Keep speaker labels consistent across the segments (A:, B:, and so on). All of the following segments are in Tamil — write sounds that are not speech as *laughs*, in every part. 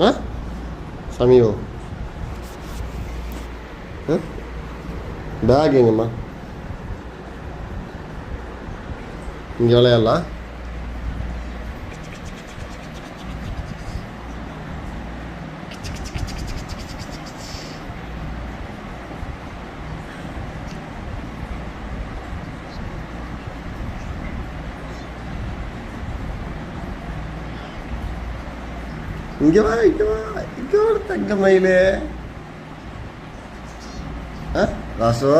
A: ஆ சமீவோ ஆ பேக் எங்கம்மா? இங்கே விளையாடலாம். இங்கே வா இங்கே வா. இங்கே வா தங்க மயிலு. ஆ, ராசு.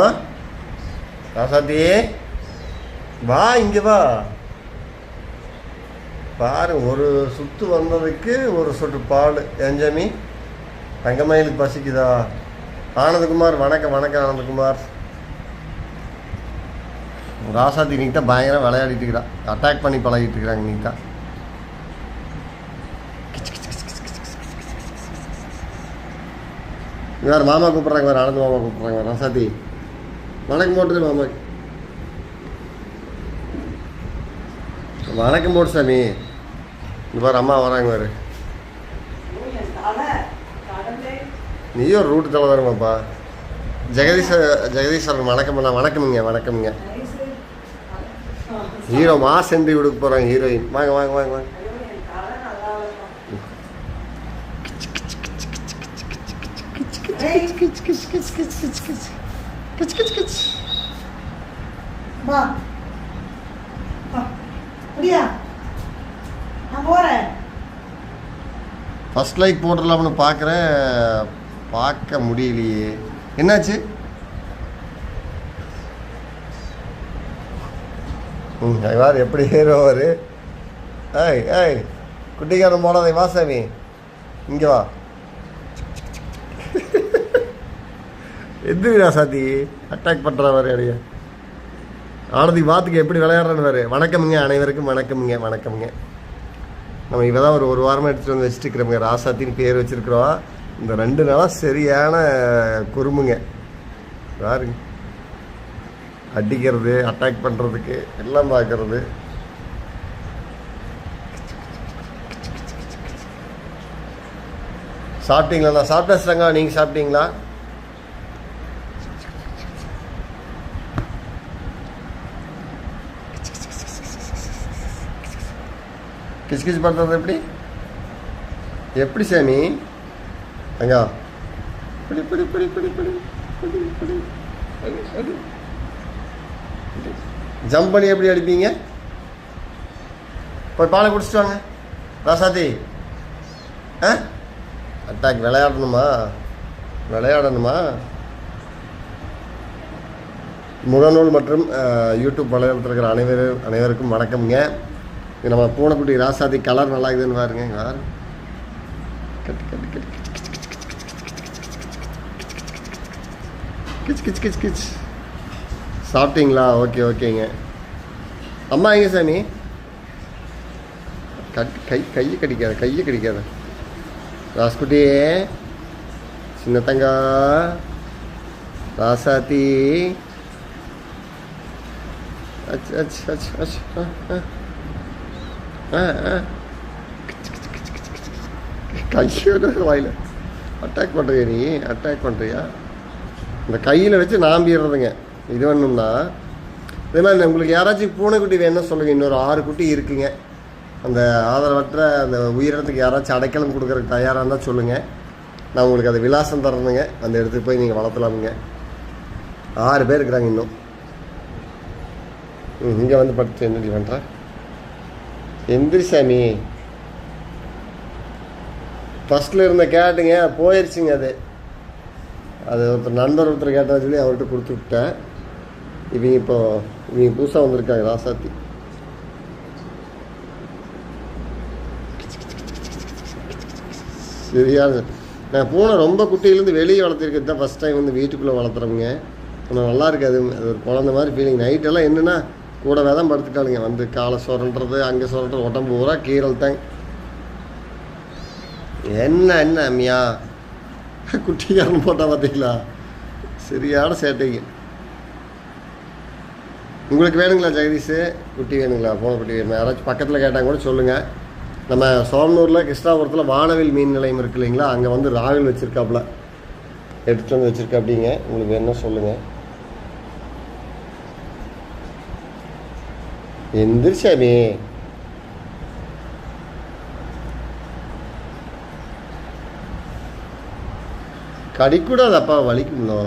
A: ராசாத்தி. வா இங்கே வா. பாரு ஒரு சுத்து வந்ததுக்கு ஒரு சொட்டு பால். ஏஞ்சாமி தங்கமயிலுக்கு பசிக்குதா? ஆனந்தகுமார் வணக்கம் வணக்கம் ஆனந்தகுமார். ராசாத்தி நீ தான் பயங்கரம் விளையாடிட்டு இருக்கிறா அட்டாக் பண்ணி பழகிட்டு இருக்கிறாங்க நீ தான் வேறு மாமா கூப்பிட்றாங்க வேறு ஆனந்த மாமா கூப்பிட்றாங்க வேறு ரசாத்தி. வணக்கம் போட்டுது மாமா. வணக்கம் போட்டு சாமி. இந்த பாரு அம்மா வராங்க வேறு நீயும் ரூட்டு தலை தானேமாப்பா ஜெகதீஷ ஜெகதீஸ்வரன் வணக்கம் பண்ணா வணக்கமுங்க வணக்கமுங்க ஹீரோ மாஸ் என்ட்ரி கொடுக்க போகிறாங்க ஹீரோயின் வாங்க வாங்க வாங்க வாங்க.
B: கிச் கிச் கிச்கிச் கிச கிச் கிச் வா. அப்படியா நான் போறேன்.
A: ஃபஸ்ட் லைக் போட்டுடலாம்னு பார்க்குறேன் பார்க்க முடியலையே. என்னாச்சு? ம் யார் எப்படி ஹீரோவர் ஏய் ஏய் குட்டிக்காரன் போடாதே வா சாமி. இங்கே வா. எந்திரிடா சாத்தி. அட்டாக் பண்ணுறவர் அடைய. ஆனந்தி வாத்துக்கு எப்படி விளையாடுறன்னு வேறு வணக்கமுங்க அனைவருக்கும் வணக்கமுங்க வணக்கமுங்க. நம்ம இவ தான் ஒரு ஒரு வாரமாக எடுத்துகிட்டு வந்து வச்சுட்டு இருக்கிறோங்க ராசாத்தின்னு பேர் வச்சுருக்குறோம். இந்த ரெண்டு நாளாக சரியான குறும்புங்க. பாருங்க அடிக்கிறது அட்டாக் பண்ணுறதுக்கு எல்லாம் பார்க்கறது சாப்பிட்டீங்களா? நான் சாப்பிட்டேங்க நீங்கள் சாப்பிட்டீங்களா? கிச்சு கிச்சு பண்ணுறது எப்படி? எப்படி சாமி? அங்க. பிடி பிடி பிடி பிடி பிடி பிடி பிடி. ஜம்ப் பண்ணி எப்படி அடிப்பீங்க? போய் பாலை குடிச்சிட்டு வாங்க. ராசாத்தி. ஆ? அட்டாக் விளையாடணுமா? விளையாடணுமா? முகநூல் மற்றும் யூடியூப் வலைதளத்தில் இருக்கிற அனைவரும் அனைவருக்கும் வணக்கம்ங்க. இது நம்ம பூனைக்குட்டி ராசாதி கலர் நல்லா இருக்குதுன்னு பாருங்க வேறு கட்டு கட்டு கட்டு கிச் கிச் கிச் கிச் சாப்பிட்டீங்களா ஓகே ஓகேங்க அம்மா எங்க சாமி கட் கை கையை கடிக்காத கையை கடிக்காத ராஸ்குட்டியே சின்ன தங்கா ராசாத்தி அச் அச் அச் அச் ஆ ஆ கையோட வாயில். அட்டாக் பண்ணுறியா நீ? அட்டாக் பண்ணுறியா இந்த கையில் வச்சு நாம்பிடுறதுங்க. இது வேணும்னா இதே மாதிரி உங்களுக்கு யாராச்சும் பூனைக்குட்டி வேணும்னா சொல்லுங்கள் இன்னொரு ஆறு குட்டி இருக்குங்க. அந்த ஆதரவற்ற அந்த உயிரினத்துக்கு யாராச்சும் அடைக்கலம் கொடுக்குறதுக்கு தயாராக இருந்தால் சொல்லுங்கள் நான் உங்களுக்கு அது விலாசம் தரணுங்க. அந்த இடத்துக்கு போய் நீங்கள் வளர்த்தலாமுங்க. ஆறு பேர் இருக்கிறாங்க இன்னும். ம் இங்கே வந்து படுத்து என்னடி பண்ணுறேன் எந்திரி சாமி. ஃபஸ்ட்டில் இருந்த கேட்டுங்க போயிடுச்சுங்க அது. அது ஒருத்தர் நண்பர் ஒருத்தர் கேட்டா சொல்லி அவர்கிட்ட கொடுத்து விட்டேன். இவங்க இப்போ இவங்க புதுசாக வந்திருக்காங்க ராசாத்தி. சரியான நான் பூனை ரொம்ப குட்டியிலேருந்து வெளியே வளர்த்துருக்கிறது தான் ஃபஸ்ட் டைம் வந்து வீட்டுக்குள்ளே வளர்த்துறவங்க. ஆனால் நல்லா இருக்காது அது ஒரு குழந்த மாதிரி ஃபீலிங் நைட்டெல்லாம் என்னென்னா கூடவே தான் படுத்துக்காளுங்க. வந்து காலை சுரண்டுறது அங்கே சுரண்டுறது உடம்பு பூரா கீரல் தாங்க என்ன என்ன அம்மியா? குட்டிக்காரன் போட்டால் பார்த்தீங்களா சரியான சேட்டைங்க. உங்களுக்கு வேணுங்களா ஜெகதீஷு? குட்டி வேணுங்களா? போன குட்டி வேணுமா? யாராச்சும் பக்கத்தில் கேட்டாங்க கூட சொல்லுங்கள் நம்ம சோமனூரில் கிருஷ்ணாபுரத்தில் வானவில் மீன் நிலையம் இருக்கு இல்லைங்களா? அங்கே வந்து ராவில் வச்சுருக்காப்புல. எடுத்துகிட்டு வந்து வச்சுருக்காப்பிடிங்க உங்களுக்கு வேணும்னா சொல்லுங்கள் எந்திரிச்சாமி கடிக்கூடாது அப்பா வலிக்கும்னோ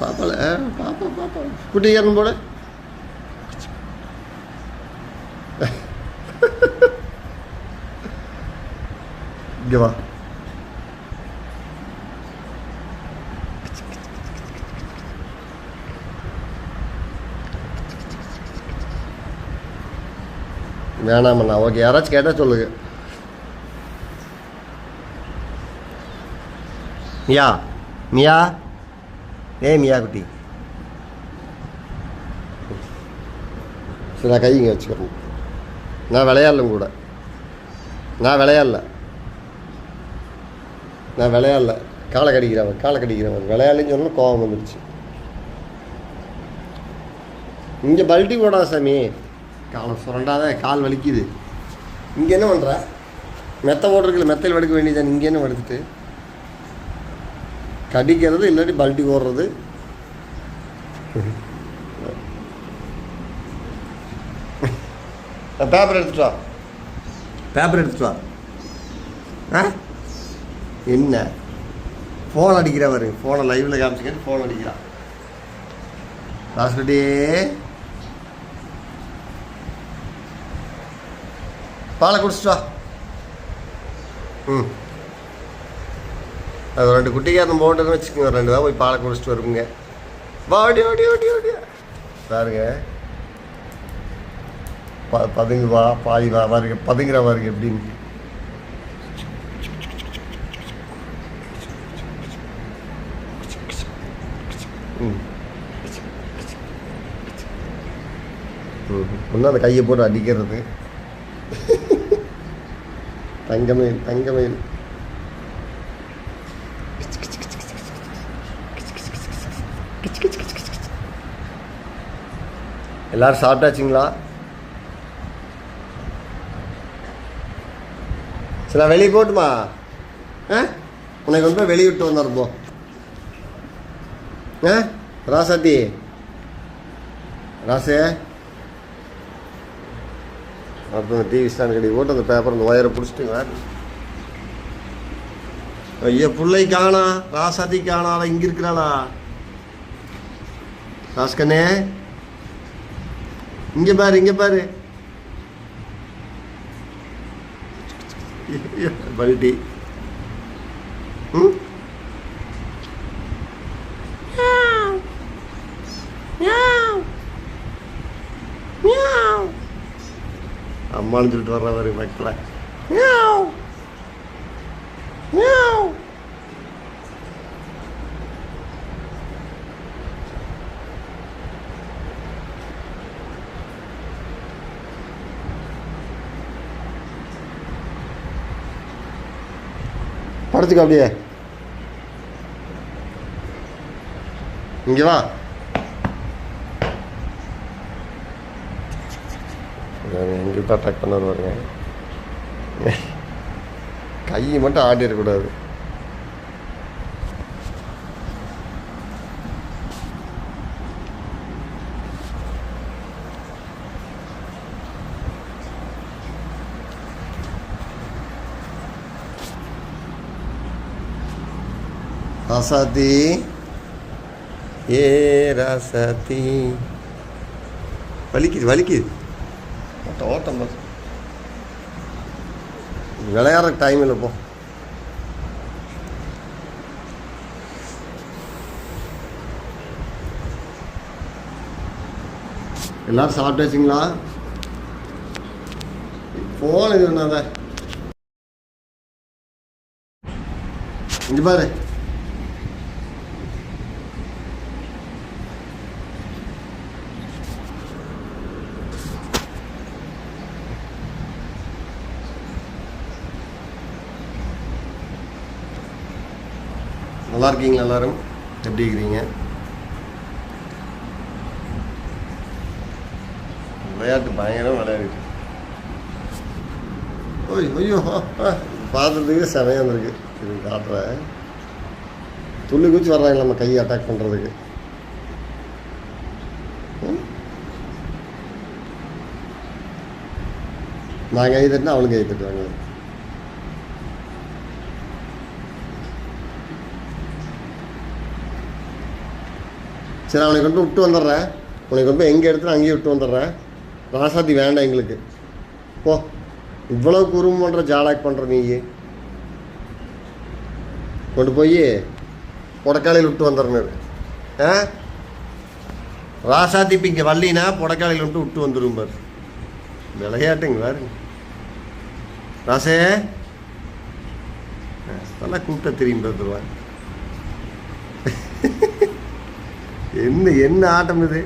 A: பாப்பால பாப்பா பாப்பா குட்டிக்காரன் போட இங்க வா வேணாமண்ணா. ஓகே யாராச்சும் கேட்டால் சொல்லுங்க. மியா மியா? ஏ மியா குட்டி. சரி நான் கை இங்கே வச்சுக்கிறேன். நான் விளையாடலும் கூட. நான் விளையாடல. நான் விளையாடல. காலை கடிக்கிறவன் காலை கடிக்கிறவன் விளையாடலன்னு சொன்னால் கோபம் வந்துடுச்சு இங்கே பல்ட்டி போடா சாமி. காலை சுரண்டாத கால் வலிக்குது. இங்கே என்ன பண்ணுற மெத்த போடுறதுல மெத்தையில் வடுக்க வேண்டியதான் இங்கே என்ன வடுத்துட்டு கடிக்கிறது இல்லாட்டி பல்ட்டி போடுறது? *laughs* பேப்பர் எடுத்துட்டு வா. பேப்பர் எடுத்துட்டு வா. ஆ? என்ன? ஃபோன் அடிக்கிறா பாருங்க ஃபோனை லைவில் காமிச்சுக்கிட்டு ஃபோன் அடிக்கிறான் ராஸ்கட்டி பாலை குடிச்சிட்டு வா. ம். அது ரெண்டு குட்டிக்காரன் போட்டுன்னு வச்சுக்கோங்க. ரெண்டு தான் போய் பாலை குடிச்சிட்டு வருங்க வா ஓடி ஓடி ஓடி ஓடி பாருங்க. ப பதுங்கு வா பாதி வா பாருங்க. பதுங்குற பாருங்க எப்படின்னு. ம். ம். ஒன்றும் அந்த கையை போட்டு அடிக்கிறது. தங்கமயில் தங்கமயில். எல்லாரும் சாப்பிட்டாச்சுங்களா? சரி நான் வெளியே போட்டுமா? ஆ? உனக்கு கொண்டு போய் வெளியே விட்டு வந்தார் ஆ? ராசாத்தி? ராசே? அப்புறம் டிவி ஸ்டாண்ட் கட்டி போட்டு அந்த பேப்பர் அந்த ஒயரை பிடிச்சிட்டுங்க. ஐயா பிள்ளை காணா ராசாதி காணா இங்கே இங்க இருக்கிறாளா? ராஸ்கண்ணே. இங்க பாரு இங்க பாரு. பல்டி ம் அம்மான்னு சொல்லிட்டு வர்ற மாதிரி மக்களை படுத்துக்க அப்படியே. இங்கே வா. எங்கிட்ட அட்டாக் பண்ண வருவாங்க கை மட்டும் ஆடிடக்கூடாது ரசதி. ஏ ரசதி. வலிக்குது வலிக்குது. ஓட்டம் பஸ் விளையாடுற டைம் இல்லை போ. எல்லாரும் சாப்பிட்டாச்சுங்களா ஃபோன் இது என்னதான் இங்கே பாரு. நல்லா இருக்கீங்களா எல்லாரும்? எப்படி இருக்கிறீங்க? விளையாட்டு பயங்கரம் விளையாடிட்டு ஓய் ஐயோ பார்த்ததுக்கு சமயம் இருந்திருக்கு இது காட்டுறேன் துள்ளி குச்சி வர்றாங்க நம்ம கையை அட்டாக் பண்ணுறதுக்கு நான் கை தட்டினா அவளும் கை தட்டுவாங்க. சரி அவனை கொண்டு விட்டு வந்துடுறேன். உனக்கு கொண்டு போய் எங்கே எடுத்து அங்கேயே விட்டு வந்துடுறேன். ராசாத்தி வேண்டாம் எங்களுக்கு. போ. இவ்வளோ குறும் பண்ணுற ஜாலாக் பண்ணுற நீ கொண்டு போய் புடக்காலையில் விட்டு வந்துடுறாரு ஆ? ராசாத்தி இப்போ இங்கே வரலினா புடக்காலையில் விட்டு விட்டு வந்துடும் பாரு. விளையாட்டுங்க பாருங்க. ராசே. நல்லா கூப்பிட்ட திரும்பி வந்துடுவாங்க என்ன என்ன ஆட்டம் இது?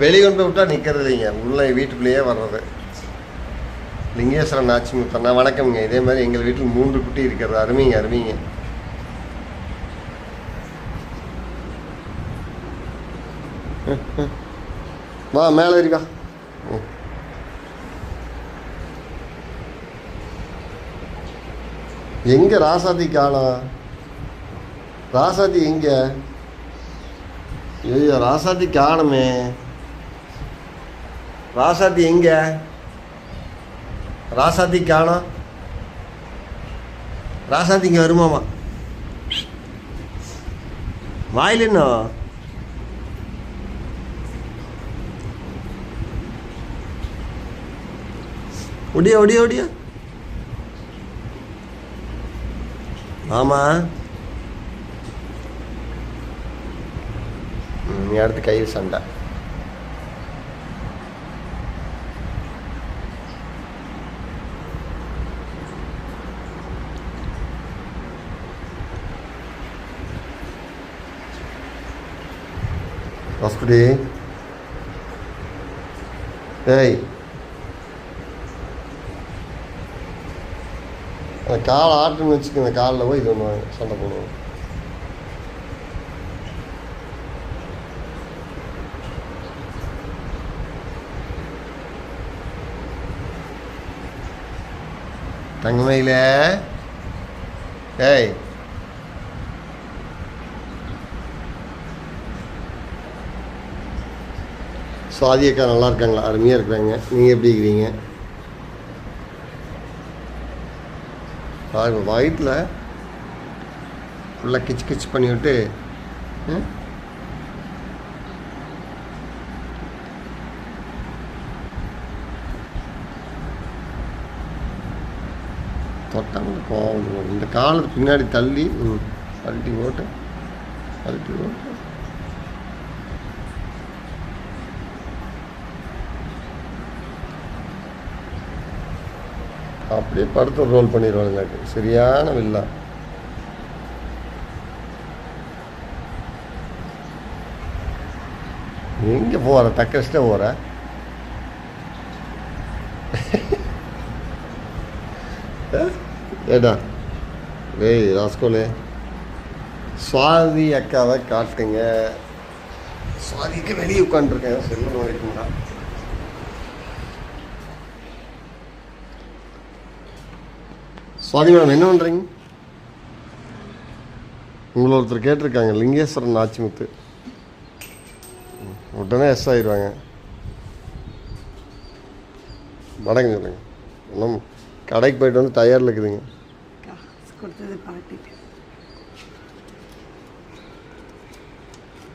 A: வெளியே கொண்டு விட்டா நிற்கிறதில்லைங்க உள்ள வீட்டுக்குள்ளேயே வர்றது. லிங்கேஸ்வரன் ஆட்சி வணக்கம்ங்க. இதே மாதிரி எங்கள் வீட்டில் மூன்று குட்டி இருக்கிறது. அருமைங்க அருமைங்க. வா மேலே இருக்கா ம். எங்க ராசாத்தி காணோம் ராசாத்தி எங்க? ஐயோ ராசாத்தி காணுமே ராசாத்தி எங்க? ராசாத்தி காணோம் ராசாத்தி இங்கே வருமாமா வாயில் என்ன ஒடியா ஒடியா ஒடியா ஆமா ம், நீ அடுத்து கை சண்டை வசதி ஏய் அந்த காலை ஆட்டுன்னு வச்சுக்கோங்க காலில் போய் இது ஒன்று சண்டை போடுவோம். தங்கமையில் ஏய். சுவாதி அக்கா நல்லா இருக்காங்களா? அருமையாக இருக்கிறாங்க. நீங்கள் எப்படி இருக்கிறீங்க? பாருங்க வயிற்றில் ஃபுல்லாக கிச்சு கிச்சு பண்ணிவிட்டு ம்? தொட்டாங்க கோவம் இந்த காலத்துக்கு பின்னாடி தள்ளி அழட்டி அழுட்டி போட்டு அழுட்டி போட்டு அப்படியே படுத்து ரோல் பண்ணிடுவாங்க எனக்கு சரியான வில்லா. எங்கே போகிற தக்கரிச்சிட்டே போகிற *laughs* ஏடா டேய் ராஸ்கோலே. சுவாதி அக்காவை காட்டுங்க. சுவாதிக்கு வெளியே உட்காந்துருக்கேன் செல்லு நோய்க்குங்களா சுவாதி மேடம் என்ன பண்ணுறீங்க உங்களை ஒருத்தர் கேட்டிருக்காங்க லிங்கேஸ்வரன் நாச்சிமுத்து. உடனே எஸ் ஆயிடுவாங்க. வணக்கம் சொல்லுங்க. இன்னும் கடைக்கு போயிட்டு வந்து தயாரில் இருக்குதுங்க.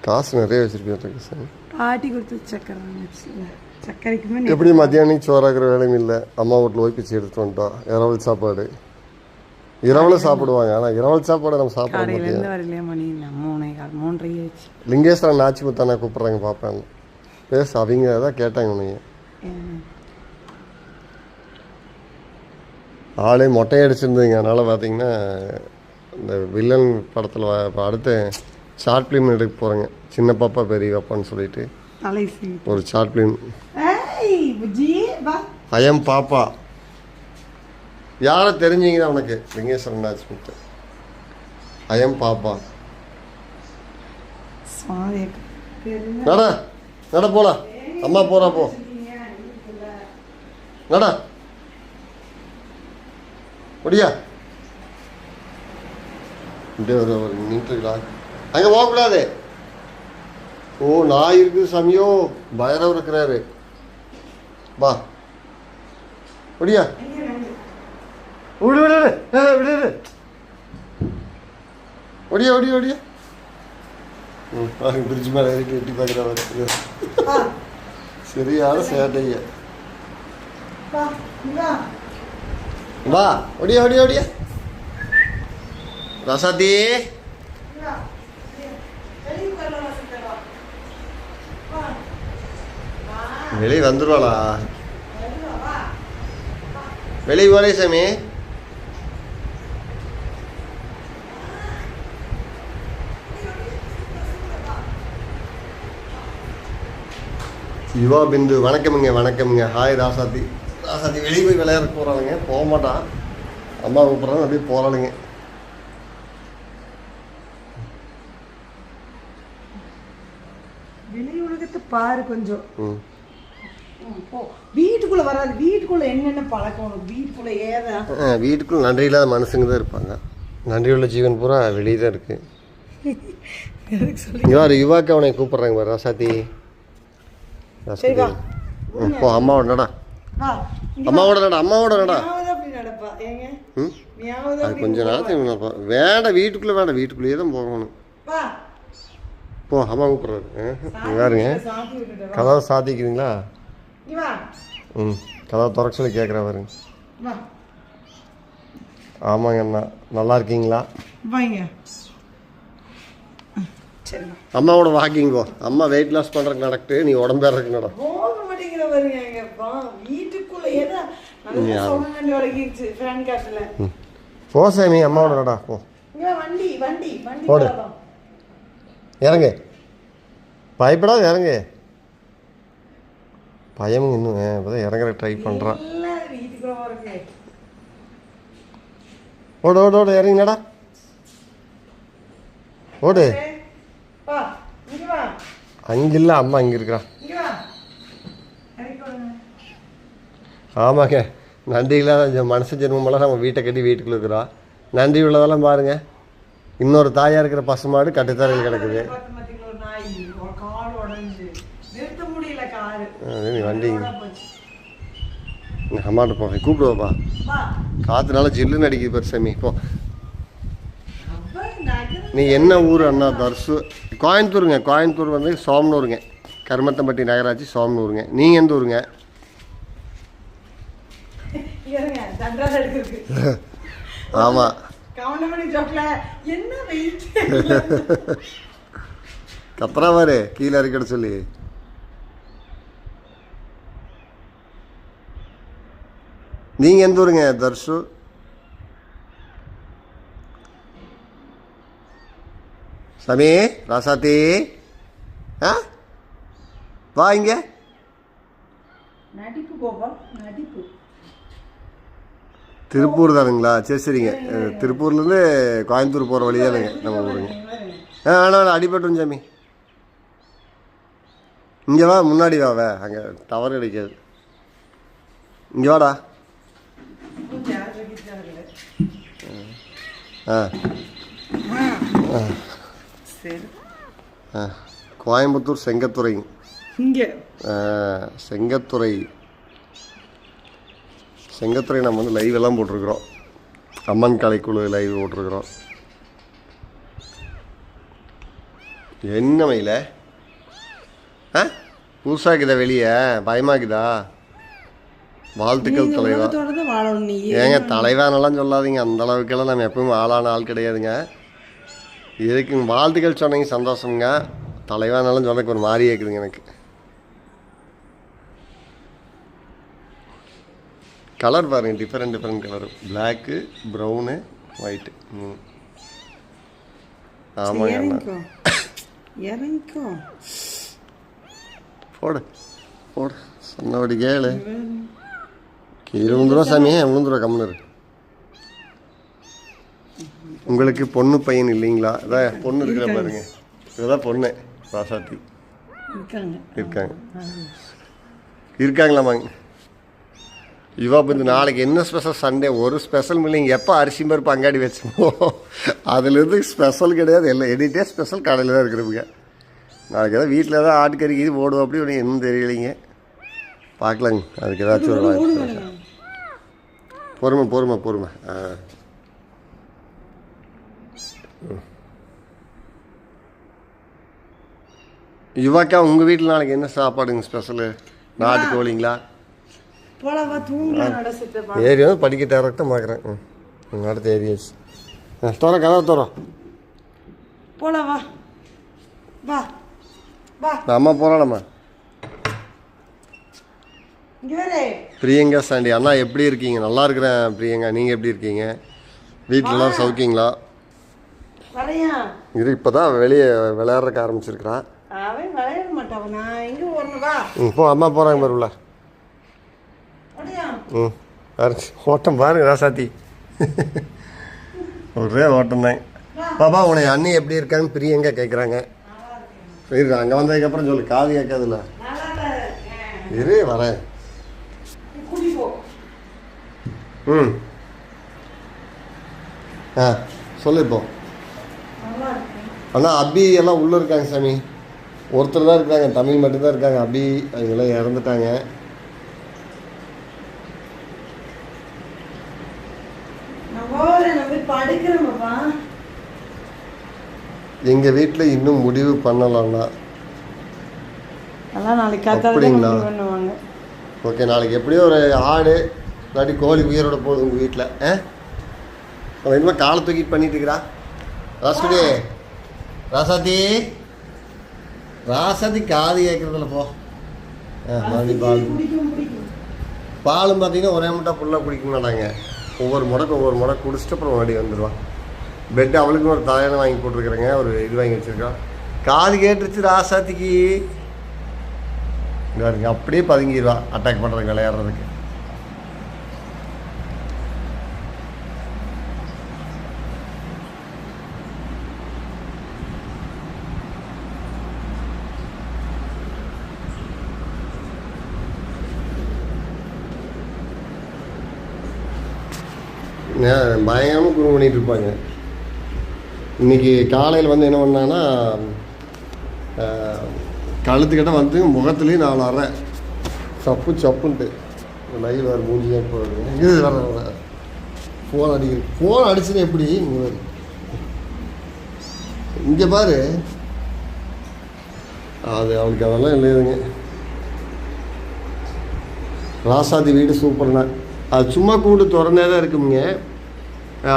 B: காசு
A: நிறைய வச்சுருக்கேன் சார்
B: பாட்டி கொடுத்தது சக்கரை வாங்கிச்சுல சக்கரைக்கு முன்னே
A: எப்படி மத்தியானம் சோறாக்குற வேலையும் இல்லை. அம்மா வீட்டில் போய் பிச்சை எடுத்து வந்துட்டோம் இரவல் சாப்பாடு. இரவலும் சாப்பிடுவாங்க. ஆனால் இரவல் சாப்பாடு நம்ம சாப்பிட
B: காலையிலேருந்து வரலையே மணி. இல்லை மூணே கால் மூன்றரை ஆச்சு
A: லிங்கேஸ்வரன் நாச்சி முத்தானா கூப்பிட்றாங்க பார்ப்பேன் பேச அவங்க தான் கேட்டாங்க உன்னைய. ஆளே மொட்டை அடிச்சிருந்தீங்க அதனால் பார்த்தீங்கன்னா இந்த வில்லன் படத்தில் இப்போ அடுத்து ஷார்ட் ஃபிலிம் எடுக்க போகிறேங்க சின்ன பாப்பா பெரிய பாப்பான்னு சொல்லிட்டு. ஒரு ஷார்ட் ஃபிலிம் ஐயம் பாப்பா. யாரை தெரிஞ்சீங்கன்னா உனக்கு? லிங்கேஸ்வரன் ராஜ்மித் ஐயம் பாப்பா நட நட போலாம் அம்மா போறா போ. நட. முடியா இப்படியே ஒரு ஒரு நின்றுங்களா அங்கே போகக்கூடாது. ஓ நாய் இருக்குது சாமியோ. பைரவர் இருக்கிறாரு. வா. முடியா விடு விடு விடு. விடு விடு. ஒடியா ஒடியா ஒடியா பிரிட்ஜ் மேலே ஏறிட்டு எட்டி பார்க்குறவர் சரியான சேட்டைங்க.
B: வா
A: ஒடியா ஒடியா ஒடியா
B: வா. வெளிய
A: வந்துடுவாளா
B: வெளிய வா.
A: வெளியே போறே சாமி. யுவா பிந்து வணக்கமுங்க வணக்கமுங்க. ஹாய் ராசாத்தி. ராசாத்தி வெளியே போய் விளையாட போகிறாளுங்க போக மாட்டான் அம்மா கூப்பிட்றாங்க அப்படியே போகிறாளுங்க
B: வெளி உலகத்தை பாரு கொஞ்சம். வீட்டுக்குள்ள வராது. வீட்டுக்குள்ள என்னென்ன பழக்கம் வீட்டுக்குள்ள ஏதா?
A: வீட்டுக்குள்ள நன்றி இல்லாத மனுஷங்க தான் இருப்பாங்க. நன்றி உள்ள ஜீவன் பூரா வெளியே தான் இருக்கு. இங்கே யுவாக்கு அவனை கூப்பிட்றாங்க ராசாத்தி. போ அம்மாவோட நடா. அம்மாவோட நடா அம்மாவோட நடா அது கொஞ்ச நேரத்துக்கு நடப்பா. வேண்டாம் வீட்டுக்குள்ளே வேண்டாம் வீட்டுக்குள்ளேயே தான் போகணும். போ அம்மா கூப்பிட்றாரு. இங்கே பாருங்க.
B: சாத்தி விட்டுட்டு வா.
A: கதவை சாத்திக்கிறீங்களா? ம் கதவை திறக்க சொல்லி கேட்குறா பாருங்க
B: வா.
A: ஆமாங்க அண்ணா. நல்லா இருக்கீங்களா? அம்மாவோட வாக்கிங் போ அம்மா வெயிட் லாஸ் பண்ணுறதுக்கு நடக்கு நீ உடம்பேறதுக்கு நட
B: போக மாட்டேங்கிற பாருங்க எங்க வா வீட்டுக்குள்ள ஏதா நல்லா சவுண்ட் வழங்கிருச்சு ஃபேன் காட்டுல.
A: ம். போ சாமி அம்மாவோட நடா போ.
B: வண்டி வண்டி
A: போடு. இறங்கு. பயப்படாத இறங்கு. பயம் இன்னும் இப்போ தான் இறங்குற ட்ரை பண்ணுறான் ஓடு ஓடு ஓடு இறங்கினடா ஓடு. அங்கே இல்லை அம்மா
B: இங்க விடுங்க.
A: ஆமாங்க. நன்றி இல்லாத மனுஷ ஜென்மமெல்லாம் நம்ம வீட்டை கட்டி வீட்டுக்குள்ள இருக்கிறோம் நன்றி உள்ளதெல்லாம் பாருங்க. இன்னொரு தாயா இருக்கிற பசுமாடு கட்டுத்தரையில் கிடக்குது. வண்டி. அம்மாட்ட போங்க கூப்பிடுவாப்பா காற்றுனால ஜில்லுன்னு அடிக்குது பெரு சாமி போ.
B: அப்ப நகரு
A: நீ என்ன ஊர் அண்ணா தர்சு? கோயம்புத்தூருங்க கோயம்புத்தூர் வந்து சோமனூருங்க. கருமத்தம்பட்டி நகராட்சி சோமனூருங்க. நீங்கள் எந்த ஊருங்க? *laughs* ஆமாம் *laughs* கத்துறா பாரு கீழே இறக்கிட சொல்லி. நீங்கள் எந்த ஊருங்க தர்ஷு சாமி ராசாத்தி. ஆ? வா இங்க. திருப்பூர் தானுங்களா சரி சரிங்க. திருப்பூர்லேருந்து கோயம்புத்தூர் போகிற வழி தானுங்க நம்ம ஊருங்க. ஆ வேணாம் வேணாம் அடிபட்டுரும் சாமி. இங்கே வா முன்னாடி வா வே. அங்கே டவர் கிடைக்காது. இங்கே வாடா. ஆ.
B: சரி.
A: கோயம்புத்தூர் செங்கத்துறை.
B: இங்க.
A: செங்கத்துறை. செங்கத்துறை நம்ம வந்து லைவ் எல்லாம் போட்டிருக்கிறோம். அம்மன் கலைக்குழு லைவ் போட்டிருக்கிறோம். என்ன மயில? ஆ புதுசாக்குதா வெளியே? பயமாக்குதா? வாழ்த்துக்கள் தலைவா. ஏங்க தலைவானெல்லாம் சொல்லாதீங்க. அந்த அளவுக்கெல்லாம் நம்ம எப்பவும் ஆளான ஆள் கிடையாதுங்க. இதுக்கு வாழ்த்துக்கள் சொன்னீங்க சந்தோஷங்க தலைவானெல்லாம் சொன்னக்கு ஒரு மாதிரி இருக்குதுங்க எனக்கு. கலர் பாருங்க different different colour black brown white ம். ஆமாங்க
B: இறங்கிக்கோ.
A: போடு போடு. சொன்னபடி கேளு. கீழே விழுந்துருவா சாமி விழுந்துருவா கம்முன்னு. உங்களுக்கு பொண்ணு பையன் இல்லைங்களா? அதான் பொண்ணு இருக்கிற பாருங்க. இதுதான் பொண்ணு ராசாத்தி.
B: இருக்காங்க.
A: இருக்காங்க. இருக்காங்களாமாங்க இவா வந்து நாளைக்கு என்ன ஸ்பெஷல் சண்டே ஒரு ஸ்பெஷல் இல்லைங்க எப்போ அரிசி பருப்பு அங்காடி வச்சுமோ அதுலேருந்து ஸ்பெஷல் கிடையாது. எல்லாம் எடிட்டே ஸ்பெஷல் கடையில் தான் இருக்கிறவங்க. நாளைக்கு ஏதாவது வீட்டில் ஏதாவது ஆட்டுக்கறி இது ஓடும் அப்படி ஒன்று இன்னும் தெரியலைங்க. பார்க்கலாங்க. அதுக்கு ஏதாச்சும் ஒரு பொறுமை பொறுமை பொறுமை. ஆ. யுவாக்கா உங்கள் வீட்டில் நாளைக்கு என்ன சாப்பாடுங்க ஸ்பெஷலு நாட்டு கோழிங்களா ஏறி வந்து படிக்க டேரக்டாக பார்க்குறேன் ம். ம், அடுத்த ஏரியாச்சு ஆ தோற கதவை தோறோம்
B: போலாவா வா. வா.
A: அம்மா போகலாம்மா பிரியங்கா சாண்டி அண்ணா எப்படி இருக்கீங்க? நல்லா இருக்கிறேன் பிரியங்கா. நீங்கள் எப்படி இருக்கீங்க? வீட்டில் எல்லாரும் சௌக்கியங்களா இது இப்போ தான் வெளியே விளையாடுறக்கு ஆரம்பிச்சிருக்கிறா.
B: அவன் விளையாட மாட்டான். நான் எங்க ஓடணும் வா.
A: ம் போ அம்மா போகிறாங்க
B: வரையா
A: ம் அரைச்சி ஓட்டம் பாருங்க ராசாத்தி. ஒரே ஓட்டம் தான் பாப்பா உன்னை அண்ணி எப்படி இருக்கான்னு பிரியங்கா கேட்குறாங்க சரி அங்கே வந்ததுக்கப்புறம் சொல்லு காது கேட்காதுல்ல. இரு வரேன். ம். ஆ சொல்லு இப்போ. அண்ணா அபி எல்லாம் உள்ளே இருக்காங்க சாமி. ஒருத்தர் தான் இருக்காங்க தமிழ் மட்டும்தான் இருக்காங்க. அபி அவங்கெல்லாம் இறந்துட்டாங்க. எங்கள் வீட்டில் இன்னும் முடிவு
B: தான்
A: அப்படிங்களா? ஓகே நாளைக்கு எப்படியோ ஒரு ஆடு இல்லாட்டி கோழி உயிரோட போகுது உங்கள் வீட்டில் ஆ? அவன் என்னமோ காலை தூக்கிட்டு பண்ணிட்டு இருக்கிறா. ராசுடி ராசாத்தி. ராசாத்தி காது கேட்குறதுல போ. மறுபடியும் பால். பாலும் பார்த்தீங்கன்னா ஒரே முட்டை ஃபுல்லாக குடிக்க மாட்டாங்க. ஒவ்வொரு முடக்கு ஒவ்வொரு முடக்கு குடிச்சிட்டு அப்புறம் மறுபடியும் வந்துடுவான் பெட் அவளுக்கும் ஒரு தலையணை வாங்கி போட்டிருக்கிறேங்க ஒரு இது வாங்கி வச்சுருக்கான். காது கேட்டுருச்சு ராசாத்திக்கு இங்க அப்படியே பதுங்கிடுவா அட்டாக் பண்ணுறதுக்கு விளையாடுறதுக்கு. பயங்கரமாக குரு பண்ணிட்டு இருப்பாங்க. இன்னைக்கு காலையில் வந்து என்ன பண்ணான்னா கழுத்துக்கிட்ட வந்து முகத்துலேயும் நாலு அறை. சப்பு சப்புன்ட்டு. லைவ் வேறு மூஞ்சியாக போகுது இது வர ஃபோன் அடிக்க ஃபோன் அடிச்சது எப்படி? இங்கே பாரு. அது அவனுக்கு அதெல்லாம் இல்லைங்க ராசாதி வீடு சூப்பர்ண்ணா அது சும்மா கூண்டு திறந்தே தான் இருக்குங்க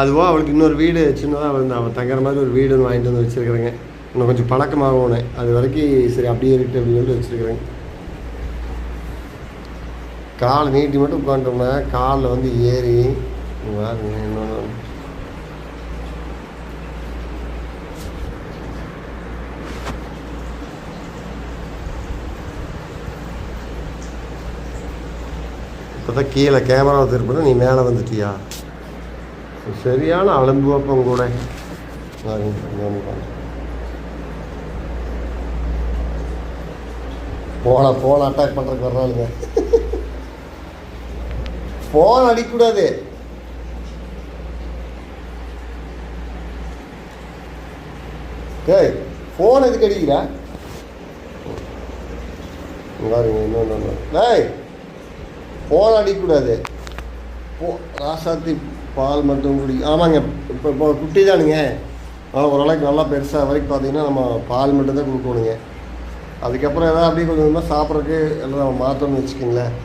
A: அதுவாக அவளுக்கு இன்னொரு வீடு சின்னதாக வந்து அவள் தங்குற மாதிரி ஒரு வீடு ஒன்று வாங்கிட்டு வந்து வச்சுருக்குறேங்க. இன்னும் கொஞ்சம் பழக்கமாகணும் அது வரைக்கும் சரி அப்படியே இருக்கு அப்படின்னு சொல்லிட்டு வச்சுருக்குறேங்க. காலை நீட்டி மட்டும் உட்காந்துட்டோம்னா காலில் வந்து ஏறி பாருங்க இன்னொன்று இப்போ தான் கீழே கேமராவை திருப்பினா நீ மேலே வந்துட்டியா? சரியான அலம்பு வைப்பம் கூட. போன போன அட்டாக் பண்ணுறதுக்கு வர்றாளுங்க போன் அடிக்கக்கூடாது டேய் ஃபோன் எதுக்கு அடிக்கிற? இன்னொன்று டேய் ஃபோன் அடிக்கக்கூடாது போ ராசாத்தி பால் மட்டும் குடி. ஆமாங்க இப்போ இப்போ குட்டி தானுங்க ஆனால் ஓரளவுக்கு நல்லா பெருசாக வரைக்கும் பார்த்தீங்கன்னா நம்ம பால் மட்டும் தான் கொடுக்கணுங்க. அதுக்கப்புறம் எதாவது அப்படியே கொஞ்சம் கொஞ்சமாக சாப்பிட்றதுக்கு எல்லாம் நம்ம மாற்றணும்னு வச்சுக்கோங்களேன்.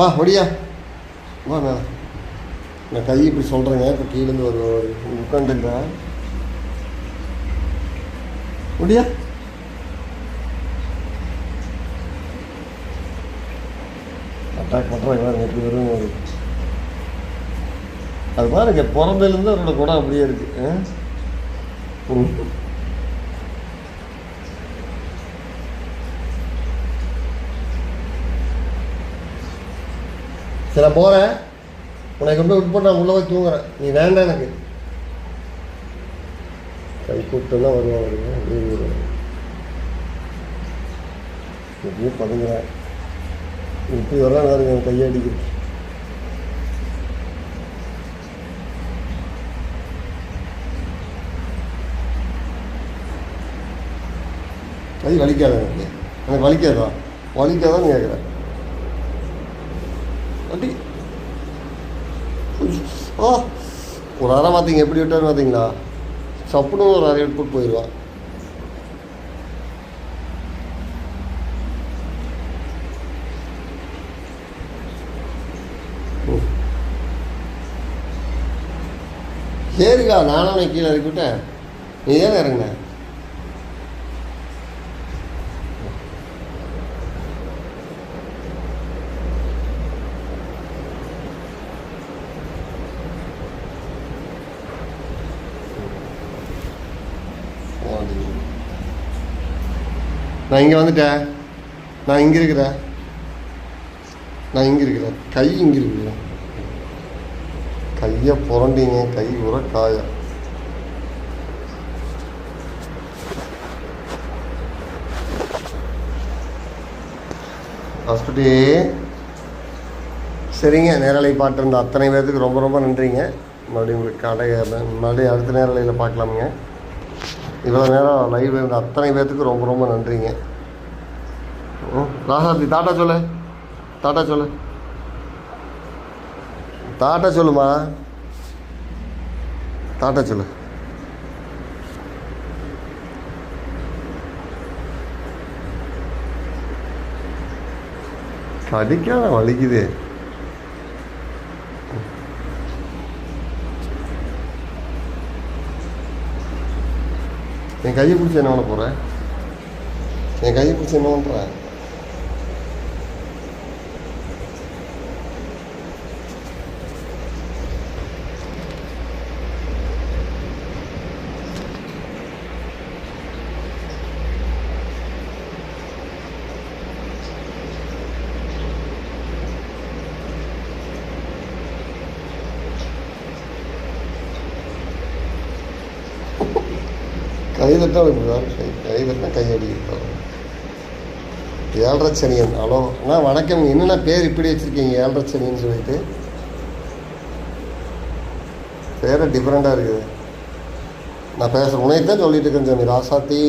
A: வா ஒடியா. வா நான் கை இப்படி சொல்கிறேங்க இப்போ கீழேருந்து ஒரு உட்காந்துருக்கேன் ஒடியா. அட்டாக் பண்ணுறாங்க எப்படி வரும் ஒரு அது பாருங்க பிறந்ததுலேருந்து அவரோட குடம் அப்படியே இருக்கு ஆ? ம். சரி நான் போகிறேன் உனக்கு கொண்டு விட்டு போட்டு நான் உள்ளே போய் தூங்குறேன் நீ வேண்டாம் எனக்கு கை கூட்டம் தான் வருவாங்க அப்படியே வருவாங்க. எப்படியும் பதுங்குறேன் இப்படி வரலாம் பாருங்க கையை கையடிக்குது கை வலிக்காத எனக்கு. எனக்கு வலிக்காதா? வலிக்காதான்னு கேட்குறேன் வண்டி ஆ. ஒரு அரை பார்த்தீங்க எப்படி விட்டாரு பார்த்தீங்களா? சப்புன்னு ஒரு அரை எடுத்துட்டு போயிடுவான் ம். சரிக்கா நானும் கீழே இறக்கிவிட்டேன் நீ ஏன் இறங்கினேன் நான் இங்கே வந்துட்டேன் நான் இங்கே இருக்கிறேன் நான் இங்கே இருக்கிறேன் கை இங்கே இருக்கிறேன் கையை புரண்டிங்க கை உர காயம் ஹாஸ்பிட்டே. சரிங்க நேரலை பாட்டிருந்த அத்தனை பேர்த்துக்கு ரொம்ப ரொம்ப நன்றிங்க. மறுபடியும் உங்களுக்கு கடை மறுபடியும் அடுத்த நேரலையில் பார்க்கலாமுங்க. இவ்வளோ நேரம் லைவ் இருந்த அத்தனை பேர்த்துக்கு ரொம்ப ரொம்ப நன்றிங்க. ராசாத்தி தாட்டா சொல்லு. தாட்டா சொல்லு. தாட்டா சொல்லுமா? தாட்டா சொல்லு. கடிக்காத வலிக்குது. என் கையை பிடிச்சி என்ன பண்ண போகிறேன் என் கையை பிடிச்சி என்ன பண்ணுற கை தட்டா இப்படிதான் கையடி ஏழரை சனியன் ஹலோ அண்ணா வணக்கம். என்னென்ன பேர் இப்படி வச்சுருக்கீங்க ஏழரை சனியன் சொல்லிட்டு? பேரை டிஃப்ரெண்ட்டாக இருக்குது. நான் பேசுகிறேன் உனக்கு தான் சொல்லிட்டு இருக்கேன் சாமி. ராசாத்தி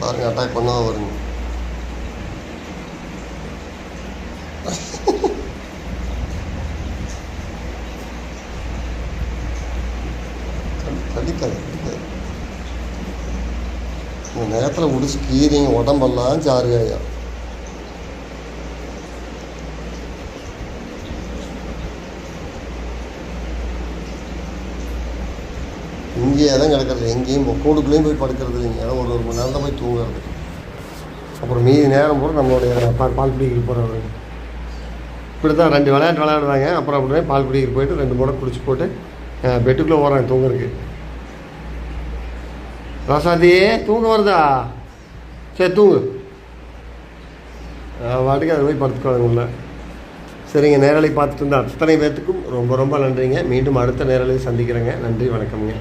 A: பாருங்க அட்டாக் பண்ணா வருங்க கடிக்காது இந்த நேரத்தில் முடிச்சு கீரிங்க உடம்பெல்லாம் சாருகாயா இங்கேயே தான் கிடக்கிறது. எங்கேயும் கூடுக்குள்ளேயும் போய் படுக்கிறது இல்லைங்க. ஏதோ ஒரு ஒரு மணி நேரம் தான் போய் தூங்குறது. அப்புறம் மீதி நேரம் பூரா நம்மளுடைய பால் பால் பிடிக்கிற போகிறவங்க இப்படி தான் ரெண்டு விளையாட்டு விளையாடுறாங்க. அப்புறம் அப்படியே பால் பிடிக்கிட்டு போயிட்டு ரெண்டு முறை குடிச்சு போட்டு பெட்டுக்குள்ளே போகிறாங்க தூங்குறதுக்கு. ரசாதி தூங்க வருதா சரி தூங்கு. வாட்டுக்கு அது போய் படுத்துக்கோங்க உள்ள. சரிங்க நேரலை பார்த்துட்டு இருந்த அத்தனை பேர்த்துக்கும் ரொம்ப ரொம்ப நன்றிங்க. மீண்டும் அடுத்த நேரலை சந்திக்கிறேங்க. நன்றி வணக்கம்ங்க.